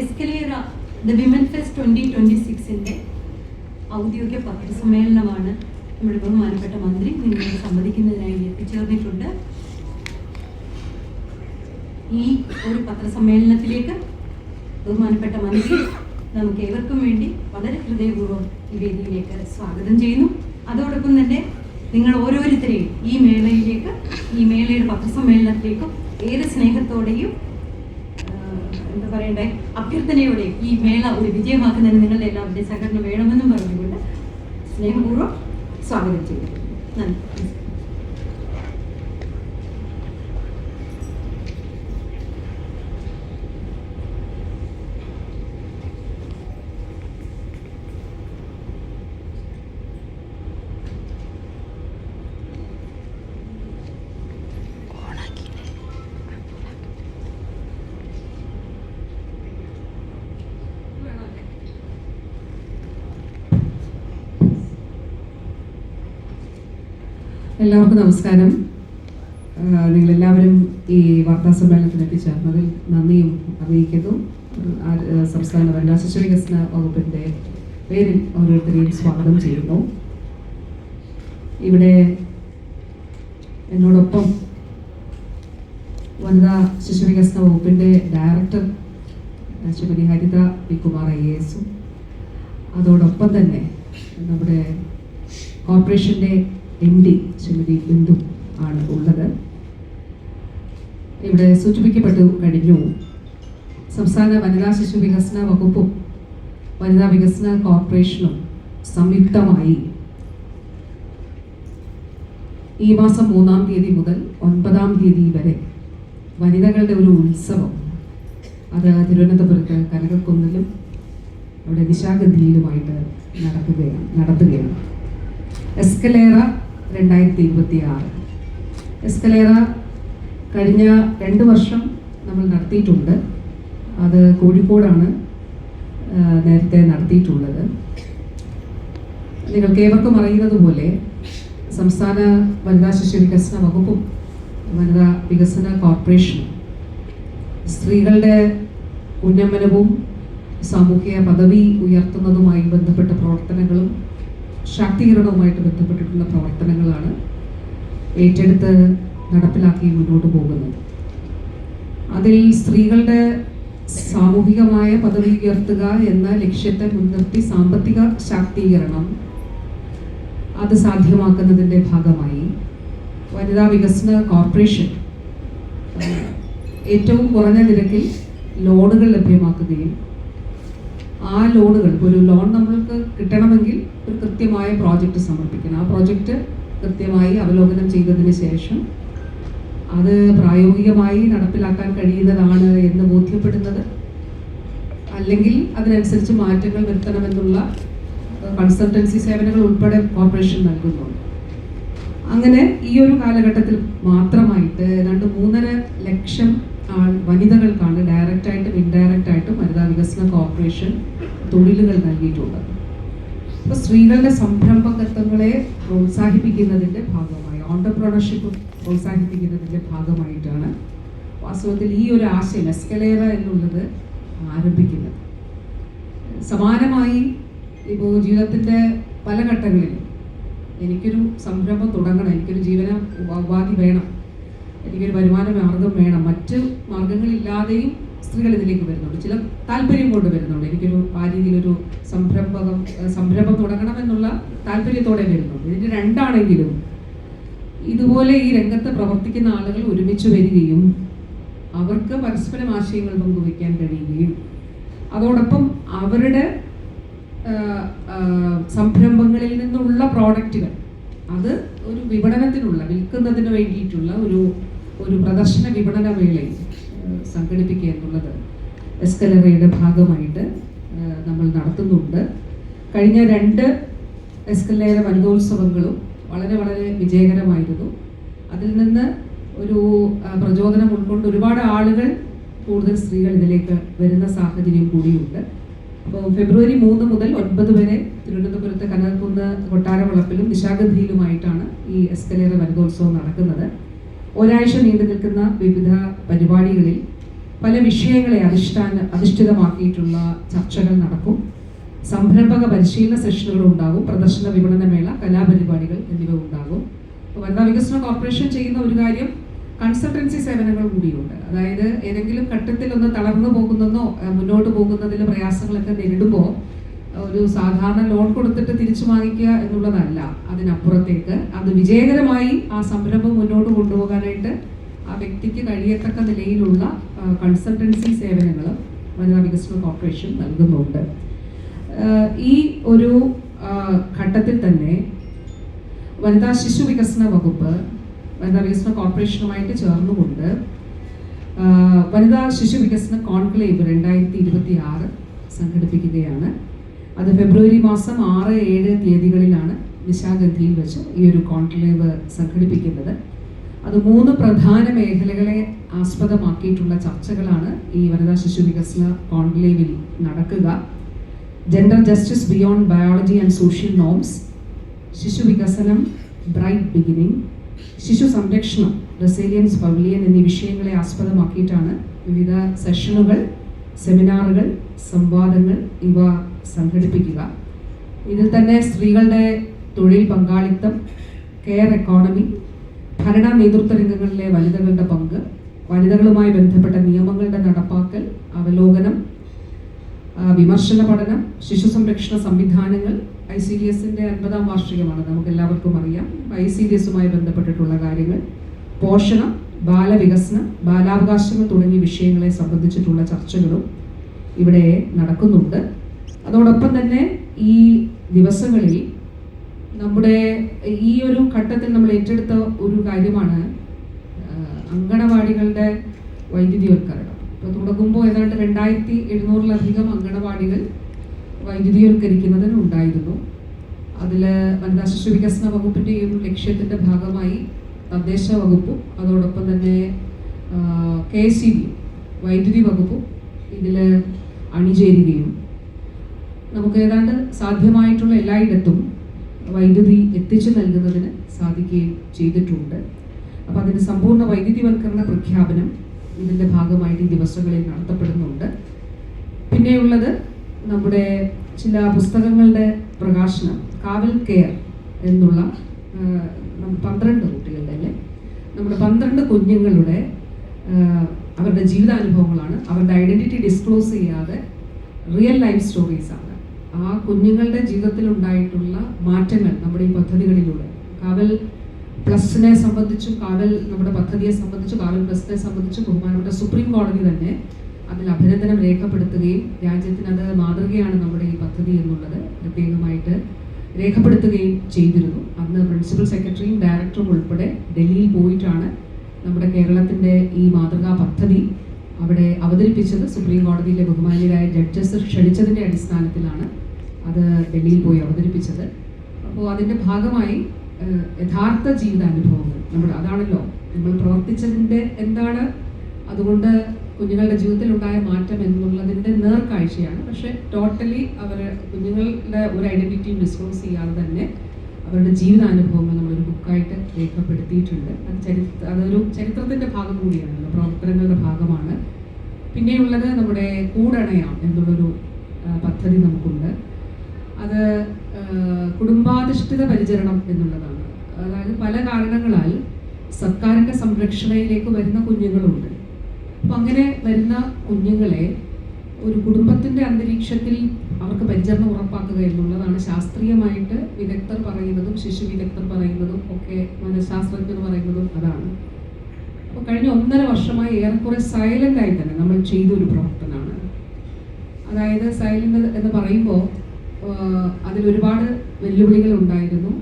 Escalera the women fest twenty twenty സിക്സിന്റെ ഔദ്യോഗിക പത്രസമ്മേളനമാണ് നമ്മുടെ ബഹുമാനപ്പെട്ട മന്ത്രി നിങ്ങളെ സംവദിക്കുന്നതിനായി എത്തിച്ചേർന്നിട്ടുണ്ട്. ഈ ഒരു പത്രസമ്മേളനത്തിലേക്ക് ബഹുമാനപ്പെട്ട മന്ത്രി നമുക്ക് ഏവർക്കും വേണ്ടി വളരെ ഹൃദയപൂർവം ഈ വേദിയിലേക്ക് സ്വാഗതം ചെയ്യുന്നു. അതോടൊപ്പം തന്നെ നിങ്ങൾ ഓരോരുത്തരെയും ഈ മേളയിലേക്ക് ഈ മേളയുടെ പത്രസമ്മേളനത്തിലേക്കും ഏത് സ്നേഹത്തോടെയും എന്താ പറയണ്ടേ? അഭ്യർത്ഥനയോടെ ഈ മേള ഒരു വിജയമാക്കുന്നതിന് നിങ്ങളുടെ എല്ലാവരുടെയും സഹകരണം വേണമെന്നും പറഞ്ഞുകൊണ്ട് സ്നേഹപൂർവം സ്വാഗതം ചെയ്യുന്നു. നന്ദി. എല്ലാവർക്കും നമസ്കാരം. നിങ്ങളെല്ലാവരും ഈ വാർത്താ സമ്മേളനത്തിലേക്ക് ചേർന്നതിൽ നന്ദിയും അറിയിക്കുന്നു. സംസ്ഥാന വനിതാ ശിശു വികസന വകുപ്പിന്റെ പേരിൽ ഓരോരുത്തരെയും സ്വാഗതം ചെയ്യുന്നു. ഇവിടെ എന്നോടൊപ്പം വനിതാ ശിശു വികസന വകുപ്പിന്റെ director Shrimati Haritha P Kumar I എസും. അതോടൊപ്പം തന്നെ നമ്മുടെ കോർപ്പറേഷന്റെ എം ഡി ശ്രീമതി ബിന്ദു ആണ് ഉള്ളത്. ഇവിടെ സൂചിപ്പിക്കപ്പെട്ടു കഴിഞ്ഞു. സംസ്ഥാന വനിതാ ശിശു വികസന വകുപ്പും വനിതാ വികസന കോർപ്പറേഷനും സംയുക്തമായി ഈ മാസം മൂന്നാം തീയതി മുതൽ ഒൻപതാം തീയതി വരെ വനിതകളുടെ ഒരു ഉത്സവം അത് തിരുവനന്തപുരത്ത് കനകക്കുന്നിലും അവിടെ നിശാഗന്ധിയിലുമായിട്ട് നടക്കുകയാണ് നടത്തുകയാണ്. എസ്കലേറ രണ്ടായിരത്തി ഇരുപത്തി ആറ് എസ്കലേറ കഴിഞ്ഞ രണ്ട് വർഷം നമ്മൾ നടത്തിയിട്ടുണ്ട്. അത് കോഴിക്കോടാണ് നേരത്തെ നടത്തിയിട്ടുള്ളത്. നിങ്ങൾക്ക് ഏവർക്കും അറിയുന്നത് പോലെ സംസ്ഥാന വനിതാ ശിശു വികസന വകുപ്പും വനിതാ വികസന കോർപ്പറേഷനും സ്ത്രീകളുടെ ഉന്നമനവും സാമൂഹിക പദവി ഉയർത്തുന്നതുമായി ബന്ധപ്പെട്ട പ്രവർത്തനങ്ങളും ശാക്തീകരണവുമായിട്ട് ബന്ധപ്പെട്ടിട്ടുള്ള പ്രവർത്തനങ്ങളാണ് ഏറ്റെടുത്ത് നടപ്പിലാക്കി മുന്നോട്ട് പോകുന്നത്. അതിൽ സ്ത്രീകളുടെ സാമൂഹികമായ പദവി ഉയർത്തുക എന്ന ലക്ഷ്യത്തെ മുൻനിർത്തി സാമ്പത്തിക ശാക്തീകരണം അത് സാധ്യമാക്കുന്നതിന്റെ ഭാഗമായി വനിതാ വികസന കോർപ്പറേഷൻ ഏറ്റവും കുറഞ്ഞ നിരക്കിൽ ലോണുകൾ ലഭ്യമാക്കുകയും ആ ലോണുകൾ ഒരു ലോൺ നമ്മൾക്ക് കിട്ടണമെങ്കിൽ ഒരു കൃത്യമായ പ്രോജക്റ്റ് സമർപ്പിക്കണം. ആ പ്രോജക്റ്റ് കൃത്യമായി അവലോകനം ചെയ്തതിന് ശേഷം അത് പ്രായോഗികമായി നടപ്പിലാക്കാൻ കഴിയുന്നതാണ് എന്ന് ബോധ്യപ്പെടുന്നത്. അല്ലെങ്കിൽ അതിനനുസരിച്ച് മാറ്റങ്ങൾ വരുത്തണമെന്നുള്ള കൺസൾട്ടൻസി സേവനങ്ങൾ ഉൾപ്പെടെ കോർപ്പറേഷൻ നൽകുന്നുണ്ട്. അങ്ങനെ ഈ ഒരു കാലഘട്ടത്തിൽ മാത്രമായിട്ട് രണ്ട് മൂന്നര ലക്ഷം വനിതകൾക്കാണ് ഡയറക്റ്റായിട്ടും ഇൻഡയറക്റ്റ് ആയിട്ടും വനിതാ വികസന കോർപ്പറേഷൻ തൊഴിലുകൾ നൽകിയിട്ടുണ്ട്. അപ്പോൾ സ്ത്രീകളുടെ സംരംഭകത്വങ്ങളെ പ്രോത്സാഹിപ്പിക്കുന്നതിന്റെ ഭാഗമായി ഓണ്ടർപ്രണർഷിപ്പ് പ്രോത്സാഹിപ്പിക്കുന്നതിന്റെ ഭാഗമായിട്ടാണ് വാസ്തവത്തിൽ ഈ ഒരു ആശയം എസ്കലേറ എന്നുള്ളത് ആരംഭിക്കുന്നത്. സമാനമായി ഇപ്പോൾ ജീവിതത്തിന്റെ പല ഘട്ടങ്ങളിലും എനിക്കൊരു സംരംഭം തുടങ്ങണം എനിക്കൊരു ജീവന ഉപാധി വേണം. എനിക്കൊരു വരുമാന മാർഗം വേണം. മറ്റ് മാർഗങ്ങളില്ലാതെയും സ്ത്രീകൾ ഇതിലേക്ക് വരുന്നുണ്ട്. ചില താല്പര്യം കൊണ്ട് വരുന്നുണ്ട്. എനിക്കൊരു ആ രീതിയിലൊരു സംരംഭകം സംരംഭം തുടങ്ങണമെന്നുള്ള താല്പര്യത്തോടെ വരുന്നുണ്ട്. ഇതിന്റെ രണ്ടാണെങ്കിലും ഇതുപോലെ ഈ രംഗത്ത് പ്രവർത്തിക്കുന്ന ആളുകൾ ഒരുമിച്ച് വരികയും അവർക്ക് പരസ്പരം ആശയങ്ങൾ പങ്കുവയ്ക്കാൻ കഴിയുകയും അതോടൊപ്പം അവരുടെ സംരംഭങ്ങളിൽ നിന്നുള്ള പ്രോഡക്റ്റുകൾ അത് ഒരു വിപണനത്തിനുള്ള വിൽക്കുന്നതിന് വേണ്ടിയിട്ടുള്ള ഒരു ഒരു പ്രദർശന വിപണന വേളയിൽ സംഘടിപ്പിക്കുക എന്നുള്ളത് എസ്കലറയുടെ ഭാഗമായിട്ട് നമ്മൾ നടത്തുന്നുണ്ട്. കഴിഞ്ഞ രണ്ട് എസ്കലേര വനിതോത്സവങ്ങളും വളരെ വളരെ വിജയകരമായിരുന്നു. അതിൽ നിന്ന് ഒരു പ്രചോദനം ഉൾക്കൊണ്ട് ഒരുപാട് ആളുകൾ കൂടുതൽ സ്ത്രീകൾ ഇതിലേക്ക് വരുന്ന സാഹചര്യം കൂടിയുണ്ട്. അപ്പോൾ ഫെബ്രുവരി മൂന്ന് മുതൽ ഒൻപത് വരെ തിരുവനന്തപുരത്ത് കനകക്കുന്ന് കൊട്ടാരവളപ്പിലും നിശാഗന്ധിയിലുമായിട്ടാണ് ഈ എസ്കലേറ വനിതോത്സവം നടക്കുന്നത്. ഒരാഴ്ച നീണ്ടു നിൽക്കുന്ന വിവിധ പരിപാടികളിൽ പല വിഷയങ്ങളെ അധിഷ്ഠാന അധിഷ്ഠിതമാക്കിയിട്ടുള്ള ചർച്ചകൾ നടക്കും. സംരംഭക പരിശീലന സെഷനുകൾ ഉണ്ടാകും. പ്രദർശന വിപണനമേള കലാപരിപാടികൾ എന്നിവ ഉണ്ടാകും. വനിതാ വികസന കോർപ്പറേഷൻ ചെയ്യുന്ന ഒരു കാര്യം കൺസൾട്ടൻസി സേവനങ്ങൾ കൂടിയുണ്ട്. അതായത് ഏതെങ്കിലും ഘട്ടത്തിൽ ഒന്ന് തളർന്നു പോകുന്നതോ മുന്നോട്ട് പോകുന്നതിൽ പ്രയാസങ്ങളൊക്കെ നേരിടുമ്പോൾ ഒരു സാധാരണ ലോൺ കൊടുത്തിട്ട് തിരിച്ചു വാങ്ങിക്കുക എന്നുള്ളതല്ല. അതിനപ്പുറത്തേക്ക് അത് വിജയകരമായി ആ സംരംഭം മുന്നോട്ട് കൊണ്ടുപോകാനായിട്ട് ആ വ്യക്തിക്ക് കഴിയത്തക്ക നിലയിലുള്ള കൺസൾട്ടൻസി സേവനങ്ങൾ വനിതാ വികസന കോർപ്പറേഷൻ നൽകുന്നുണ്ട്. ഈ ഒരു ഘട്ടത്തിൽ തന്നെ വനിതാ ശിശു വികസന വകുപ്പ് വനിതാ വികസന കോർപ്പറേഷനുമായിട്ട് ചേർന്നുകൊണ്ട് വനിതാ ശിശു വികസന കോൺക്ലേവ് രണ്ടായിരത്തി ഇരുപത്തി ആറ് സംഘടിപ്പിക്കുകയാണ്. അത് ഫെബ്രുവരി മാസം ആറ് ഏഴ് തീയതികളിലാണ് നിശാഗന്ധിയിൽ വെച്ച് ഈ ഒരു കോൺക്ലേവ് സംഘടിപ്പിക്കുന്നത്. അത് മൂന്ന് പ്രധാന മേഖലകളെ ആസ്പദമാക്കിയിട്ടുള്ള ചർച്ചകളാണ് ഈ വനിതാ ശിശു വികസന കോൺക്ലേവിൽ നടക്കുക. Gender justice beyond biology and social norms ശിശു വികസനം ബ്രൈറ്റ് ബിഗിനിങ് ശിശു സംരക്ഷണം റെസീലിയൻസ് പവലിയൻ എന്നീ വിഷയങ്ങളെ ആസ്പദമാക്കിയിട്ടാണ് വിവിധ സെഷനുകൾ സെമിനാറുകൾ സംവാദങ്ങൾ ഇവ സംഘടിപ്പിക്കുക. ഇതിൽ തന്നെ സ്ത്രീകളുടെ തൊഴിൽ പങ്കാളിത്തം കെയർ എക്കോണമി ഭരണ നേതൃത്വ രംഗങ്ങളിലെ വനിതകളുടെ പങ്ക് വനിതകളുമായി ബന്ധപ്പെട്ട നിയമങ്ങളുടെ നടപ്പാക്കൽ അവലോകനം വിമർശന പഠനം ശിശു സംരക്ഷണ സംവിധാനങ്ങൾ ഐ സി ഡി എസിന്റെ അൻപതാം വാർഷികമാണ്. നമുക്ക് എല്ലാവർക്കും അറിയാം. ഐ സി ഡി എസുമായി ബന്ധപ്പെട്ടിട്ടുള്ള കാര്യങ്ങൾ പോഷണം ബാലവികസനം ബാലാവകാശങ്ങൾ തുടങ്ങിയ വിഷയങ്ങളെ സംബന്ധിച്ചിട്ടുള്ള ചർച്ചകളും ഇവിടെ നടക്കുന്നുണ്ട്. അതോടൊപ്പം തന്നെ ഈ ദിവസങ്ങളിൽ നമ്മുടെ ഈ ഒരു ഘട്ടത്തിൽ നമ്മൾ ഏറ്റെടുത്ത ഒരു കാര്യമാണ് അങ്കണവാടികളുടെ വൈദ്യുതിവൽക്കരണം. ഇപ്പോൾ തുടങ്ങുമ്പോൾ ഏതാണ്ട് രണ്ടായിരത്തി എഴുന്നൂറിലധികം അങ്കണവാടികൾ വൈദ്യുതിവൽക്കരിക്കുന്നതിന് ഉണ്ടായിരുന്നു. അതിൽ വനിതാ ശിശു വികസന വകുപ്പിന്റെ ഒരു ലക്ഷ്യത്തിന്റെ ഭാഗമായി തദ്ദേശ വകുപ്പും അതോടൊപ്പം തന്നെ കെ എസ് വൈദ്യുതി വകുപ്പും ഇതിൽ അണിചേരുകയും നമുക്ക് ഏതാണ്ട് സാധ്യമായിട്ടുള്ള എല്ലായിടത്തും വൈദ്യുതി എത്തിച്ചു നൽകുന്നതിന് സാധിക്കുകയും ചെയ്തിട്ടുണ്ട്. അപ്പോൾ അതിന്റെ സമ്പൂർണ വൈദ്യുതിവൽക്കരണ പ്രഖ്യാപനം ഇതിന്റെ ഭാഗമായിട്ട് ഈ ദിവസങ്ങളിൽ നടത്തപ്പെടുന്നുണ്ട്. പിന്നെയുള്ളത് നമ്മുടെ ചില പുസ്തകങ്ങളുടെ പ്രകാശനം കാവൽ കെയർ എന്നുള്ള പന്ത്രണ്ട് കുട്ടികളുടെ അല്ലേ? നമ്മുടെ പന്ത്രണ്ട് കുഞ്ഞുങ്ങളുടെ അവരുടെ ജീവിതാനുഭവങ്ങളാണ്. അവരുടെ ഐഡന്റിറ്റി ഡിസ്ക്ലോസ് ചെയ്യാതെ റിയൽ ലൈഫ് സ്റ്റോറീസാണ്. ആ കുഞ്ഞുങ്ങളുടെ ജീവിതത്തിൽ ഉണ്ടായിട്ടുള്ള മാറ്റങ്ങൾ നമ്മുടെ ഈ പദ്ധതികളിലൂടെ. കാവൽ പ്ലസിനെ സംബന്ധിച്ചും കാവൽ നമ്മുടെ പദ്ധതിയെ സംബന്ധിച്ചും കാവൽ പ്ലസിനെ സംബന്ധിച്ചും ബഹുമാനപ്പെട്ട സുപ്രീം കോടതി തന്നെ അതിൽ അഭിനന്ദനം രേഖപ്പെടുത്തുകയും രാജ്യത്തിന് അത് മാതൃകയാണ് നമ്മുടെ ഈ പദ്ധതി എന്നുള്ളത് പ്രത്യേകമായിട്ട് രേഖപ്പെടുത്തുകയും ചെയ്തിരുന്നു. അന്ന് പ്രിൻസിപ്പൽ സെക്രട്ടറിയും ഡയറക്ടറും ഉൾപ്പെടെ ഡൽഹിയിൽ പോയിട്ടാണ് നമ്മുടെ കേരളത്തിന്റെ ഈ മാതൃകാ പദ്ധതി അവിടെ അവതരിപ്പിച്ചത്. സുപ്രീം കോടതിയിലെ ബഹുമാന്യരായ ജഡ്ജസ് ക്ഷണിച്ചതിന്റെ അടിസ്ഥാനത്തിലാണ് അത് ഡൽഹിയിൽ പോയി അവതരിപ്പിച്ചത്. അപ്പോൾ അതിന്റെ ഭാഗമായി യഥാർത്ഥ ജീവിതാനുഭവങ്ങൾ നമ്മൾ അതാണല്ലോ നമ്മൾ പ്രവർത്തിച്ചതിന്റെ എന്താണ്? അതുകൊണ്ട് കുഞ്ഞുങ്ങളുടെ ജീവിതത്തിൽ ഉണ്ടായ മാറ്റം എന്നുള്ളതിന്റെ നേർക്കാഴ്ചയാണ്. പക്ഷേ ടോട്ടലി അവർ കുഞ്ഞുങ്ങളുടെ ഒരു ഐഡന്റിറ്റിയും ഡിസ്ക്ലോസ് ചെയ്യാതെ തന്നെ അവരുടെ ജീവിതാനുഭവങ്ങൾ നമ്മളൊരു ബുക്കായിട്ട് രേഖപ്പെടുത്തിയിട്ടുണ്ട്. അത് ചരിത്ര അതൊരു ചരിത്രത്തിന്റെ ഭാഗം കൂടിയാണ് പ്രവർത്തനങ്ങളുടെ ഭാഗമാണ്. പിന്നെയുള്ളത് നമ്മുടെ കൂടണയാം എന്നുള്ളൊരു പദ്ധതി നമുക്കുണ്ട്. അത് കുടുംബാധിഷ്ഠിത പരിചരണം എന്നുള്ളതാണ്. അതായത് പല കാരണങ്ങളാൽ സർക്കാരിന്റെ സംരക്ഷണയിലേക്ക് വരുന്ന കുഞ്ഞുങ്ങളുണ്ട്. അപ്പം അങ്ങനെ വരുന്ന കുഞ്ഞുങ്ങളെ ഒരു കുടുംബത്തിന്റെ അന്തരീക്ഷത്തിൽ അവർക്ക് പരിചരണം ഉറപ്പാക്കുക എന്നുള്ളതാണ് ശാസ്ത്രീയമായിട്ട് വിദഗ്ധർ പറയുന്നതും ശിശു വിദഗ്ധർ പറയുന്നതും ഒക്കെ മനഃശാസ്ത്രജ്ഞർ പറയുന്നതും അതാണ്. അപ്പോൾ കഴിഞ്ഞ ഒന്നര വർഷമായി ഏറെക്കുറെ സൈലന്റ് ആയി തന്നെ നമ്മൾ ചെയ്തൊരു പ്രവർത്തനമാണ്. അതായത് സൈലന്റ് എന്ന് പറയുമ്പോൾ അതിലൊരുപാട് വെല്ലുവിളികൾ ഉണ്ടായിരുന്നു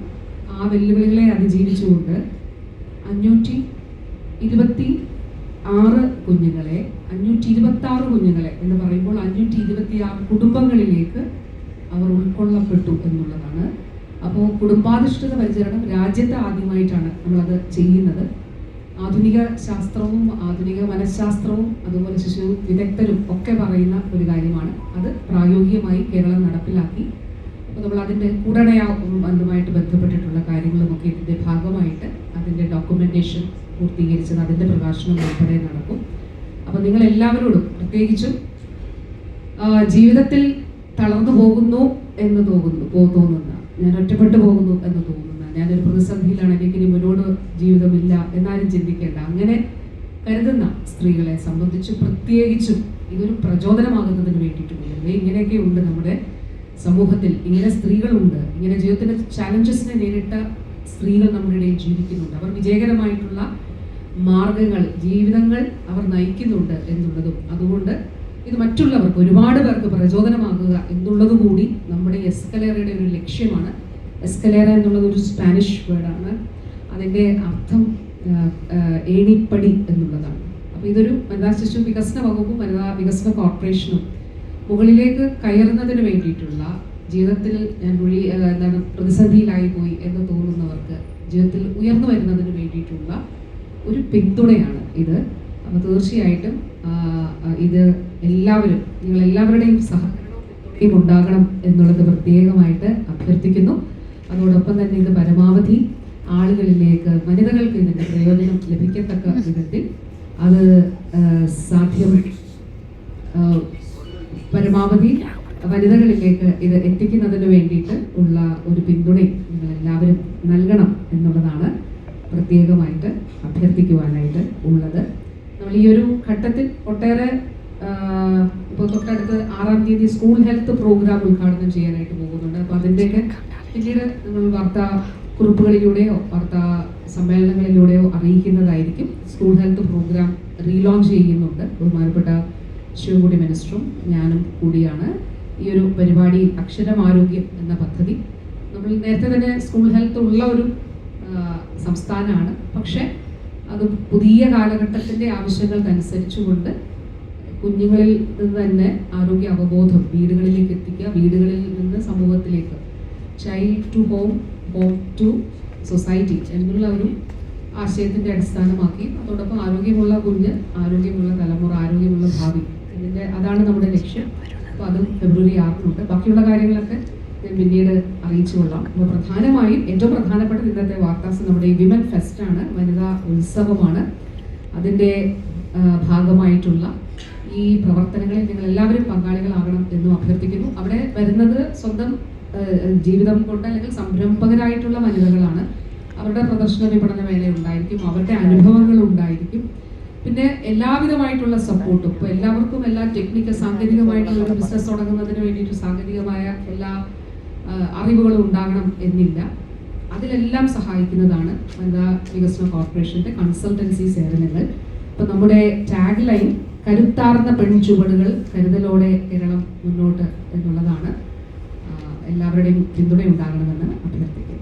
ആ വെല്ലുവിളികളെ അതിജീവിച്ചുകൊണ്ട് അഞ്ഞൂറ്റി ഇരുപത്തി ആറ് കുഞ്ഞുങ്ങളെ അഞ്ഞൂറ്റി ഇരുപത്തി ആറ് കുഞ്ഞുങ്ങളെ എന്ന് പറയുമ്പോൾ അഞ്ഞൂറ്റി ഇരുപത്തി ആറ് കുടുംബങ്ങളിലേക്ക് അവർ ഉൾക്കൊള്ളപ്പെട്ടു എന്നുള്ളതാണ്. അപ്പോൾ കുടുംബാധിഷ്ഠിത പരിചരണം രാജ്യത്ത് ആദ്യമായിട്ടാണ് നമ്മളത് ചെയ്യുന്നത്. ആധുനിക ശാസ്ത്രവും ആധുനിക മനഃശാസ്ത്രവും അതുപോലെ ശിശു വിദഗ്ധരും ഒക്കെ പറയുന്ന ഒരു കാര്യമാണ്. അത് പ്രായോഗികമായി കേരളം നടപ്പിലാക്കി. അപ്പോൾ നമ്മൾ അതിന്റെ ഉടനയാ അതുമായിട്ട് ബന്ധപ്പെട്ടിട്ടുള്ള കാര്യങ്ങളുമൊക്കെ ഇതിന്റെ ഭാഗമായിട്ട് അതിന്റെ ഡോക്യുമെന്റേഷൻ പൂർത്തീകരിച്ചത് അതിന്റെ പ്രകാശനം ഉൾപ്പെടെ നടക്കും. അപ്പോൾ നിങ്ങൾ എല്ലാവരോടും പ്രത്യേകിച്ചും ജീവിതത്തിൽ തളർന്നു പോകുന്നു എന്ന് തോന്നുന്നു തോന്നുന്ന. ഞാൻ ഒറ്റപ്പെട്ടു പോകുന്നു എന്ന് തോന്നുന്ന. ഞാനൊരു പ്രതിസന്ധിയിലാണ് എനിക്ക് ഇനി മുന്നോട്ട് ജീവിതമില്ല എന്നാലും ചിന്തിക്കേണ്ട. അങ്ങനെ കരുതുന്ന സ്ത്രീകളെ സംബന്ധിച്ച് പ്രത്യേകിച്ചും ഇതൊരു പ്രചോദനമാകുന്നതിന് വേണ്ടിയിട്ടുണ്ട് ഇങ്ങനെയൊക്കെ ഉണ്ട് നമ്മുടെ സമൂഹത്തിൽ. ഇങ്ങനെ സ്ത്രീകളുണ്ട്. ഇങ്ങനെ ജീവിതത്തിന്റെ ചാലഞ്ചസിനെ നേരിട്ട സ്ത്രീകൾ നമ്മുടെ ഇടയിൽ ജീവിക്കുന്നുണ്ട്. അവർ വിജയകരമായിട്ടുള്ള മാർഗങ്ങൾ ജീവിതങ്ങൾ അവർ നയിക്കുന്നുണ്ട് എന്നുള്ളതും. അതുകൊണ്ട് ഇത് മറ്റുള്ളവർക്ക് ഒരുപാട് പേർക്ക് പ്രചോദനമാകുക എന്നുള്ളത് കൂടി നമ്മുടെ എസ്കലേറയുടെ ഒരു ലക്ഷ്യമാണ്. എസ്കലേറ എന്നുള്ളത് ഒരു സ്പാനിഷ് വേർഡാണ്. അതിന്റെ അർത്ഥം ഏണിപ്പടി എന്നുള്ളതാണ്. അപ്പോൾ ഇതൊരു വനിതാ ശിശു വികസന വകുപ്പും വനിതാ വികസന കോർപ്പറേഷനും മുകളിലേക്ക് കയറുന്നതിന് വേണ്ടിയിട്ടുള്ള ജീവിതത്തിൽ ഞാൻ ഒഴി എന്താണ് പ്രതിസന്ധിയിലായി പോയി എന്ന് തോന്നുന്നവർക്ക് ജീവിതത്തിൽ ഉയർന്നു വരുന്നതിന് വേണ്ടിയിട്ടുള്ള ഒരു പിന്തുണയാണ് ഇത്. അപ്പോൾ തീർച്ചയായിട്ടും ഇത് എല്ലാവരും നിങ്ങൾ എല്ലാവരുടെയും സഹകരണവും ഉണ്ടാകണം എന്നുള്ളത് പ്രത്യേകമായിട്ട് അഭ്യർത്ഥിക്കുന്നു. അതോടൊപ്പം തന്നെ ഇത് പരമാവധി ആളുകളിലേക്ക് വനിതകൾക്ക് ഇതിന്റെ പ്രയോജനം ലഭിക്കത്തക്ക വിധത്തിൽ അത് സാധ്യം പരമാവധി വനിതകളിലേക്ക് ഇത് എത്തിക്കുന്നതിന് വേണ്ടിയിട്ട് ഉള്ള ഒരു പിന്തുണയും നിങ്ങൾ എല്ലാവരും നൽകണം എന്നുള്ളതാണ് പ്രത്യേകമായിട്ട് അഭ്യർത്ഥിക്കുവാനായിട്ട് ഉള്ളത്. നമ്മൾ ഈ ഒരു ഘട്ടത്തിൽ ഒട്ടേറെ ഇപ്പോൾ തൊട്ടടുത്ത് ആറാം തീയതി സ്കൂൾ ഹെൽത്ത് പ്രോഗ്രാം ഉദ്ഘാടനം ചെയ്യാനായിട്ട് പോകുന്നുണ്ട്. അപ്പോൾ അതിന്റെയൊക്കെ പിന്നീട് വാർത്താ കുറിപ്പുകളിലൂടെയോ വാർത്താ സമ്മേളനങ്ങളിലൂടെയോ അറിയിക്കുന്നതായിരിക്കും. സ്കൂൾ ഹെൽത്ത് പ്രോഗ്രാം റീലോഞ്ച് ചെയ്യുന്നുണ്ട്. ബഹുമാനപ്പെട്ട ശിവകുടി മിനിസ്റ്ററും ഞാനും കൂടിയാണ്. ഈ ഒരു പരിപാടി അക്ഷരമാരോഗ്യം എന്ന പദ്ധതി നമ്മൾ നേരത്തെ തന്നെ സ്കൂൾ ഹെൽത്ത് ഉള്ള ഒരു സംസ്ഥാനമാണ്. പക്ഷേ അത് പുതിയ കാലഘട്ടത്തിന്റെ ആവശ്യങ്ങൾക്കനുസരിച്ചുകൊണ്ട് കുഞ്ഞുങ്ങളിൽ നിന്ന് തന്നെ ആരോഗ്യ അവബോധം വീടുകളിലേക്ക് എത്തിക്കുക വീടുകളിൽ നിന്ന് സമൂഹത്തിലേക്ക് child to home home to society എന്നുള്ള ഒരു ആശയത്തിന്റെ അടിസ്ഥാനമാക്കി. അതോടൊപ്പം ആരോഗ്യമുള്ള കുഞ്ഞ് ആരോഗ്യമുള്ള തലമുറ ആരോഗ്യമുള്ള ഭാവി ഇതിന്റെ അതാണ് നമ്മുടെ ലക്ഷ്യം. അപ്പോൾ അതും ഫെബ്രുവരി ആറിനുണ്ട്. ബാക്കിയുള്ള കാര്യങ്ങളൊക്കെ ഞാൻ പിന്നീട് അറിയിച്ചു കൊള്ളാം. അപ്പോൾ പ്രധാനമായും ഏറ്റവും പ്രധാനപ്പെട്ട ഇന്നത്തെ വാർത്താസ് നമ്മുടെ വിമൻ ഫെസ്റ്റാണ് വനിതാ ഉത്സവമാണ്. അതിന്റെ ഭാഗമായിട്ടുള്ള ഈ പ്രവർത്തനങ്ങളിൽ നിങ്ങൾ എല്ലാവരും പങ്കാളികളാകണം എന്നും അഭ്യർത്ഥിക്കുന്നു. അവിടെ വരുന്നത് സ്വന്തം ജീവിതം കൊണ്ട് അല്ലെങ്കിൽ സംരംഭകരായിട്ടുള്ള വനിതകളാണ് അവരുടെ പ്രദർശന വിപണന വേല ഉണ്ടായിരിക്കും അവരുടെ അനുഭവങ്ങൾ ഉണ്ടായിരിക്കും. പിന്നെ എല്ലാവിധമായിട്ടുള്ള സപ്പോർട്ടും ഇപ്പോൾ എല്ലാവർക്കും എല്ലാ ടെക്നിക്കൽ സാങ്കേതികമായിട്ടുള്ള ഒരു ബിസിനസ് തുടങ്ങുന്നതിന് വേണ്ടിയിട്ട് സാങ്കേതികമായ എല്ലാ അറിവുകളും ഉണ്ടാകണം എന്നില്ല. അതിലെല്ലാം സഹായിക്കുന്നതാണ് വനിതാ വികസന കോർപ്പറേഷന്റെ കൺസൾട്ടൻസി സേവനങ്ങൾ. ഇപ്പം നമ്മുടെ ടാഗ് ലൈൻ കരുത്താർന്ന പെൺചുവടുകൾ കരുതലോടെ കേരളം മുന്നോട്ട് എന്നുള്ളതാണ്. എല്ലാവരുടെയും പിന്തുണ ഉണ്ടാകണമെന്ന് അഭ്യർത്ഥിക്കുന്നു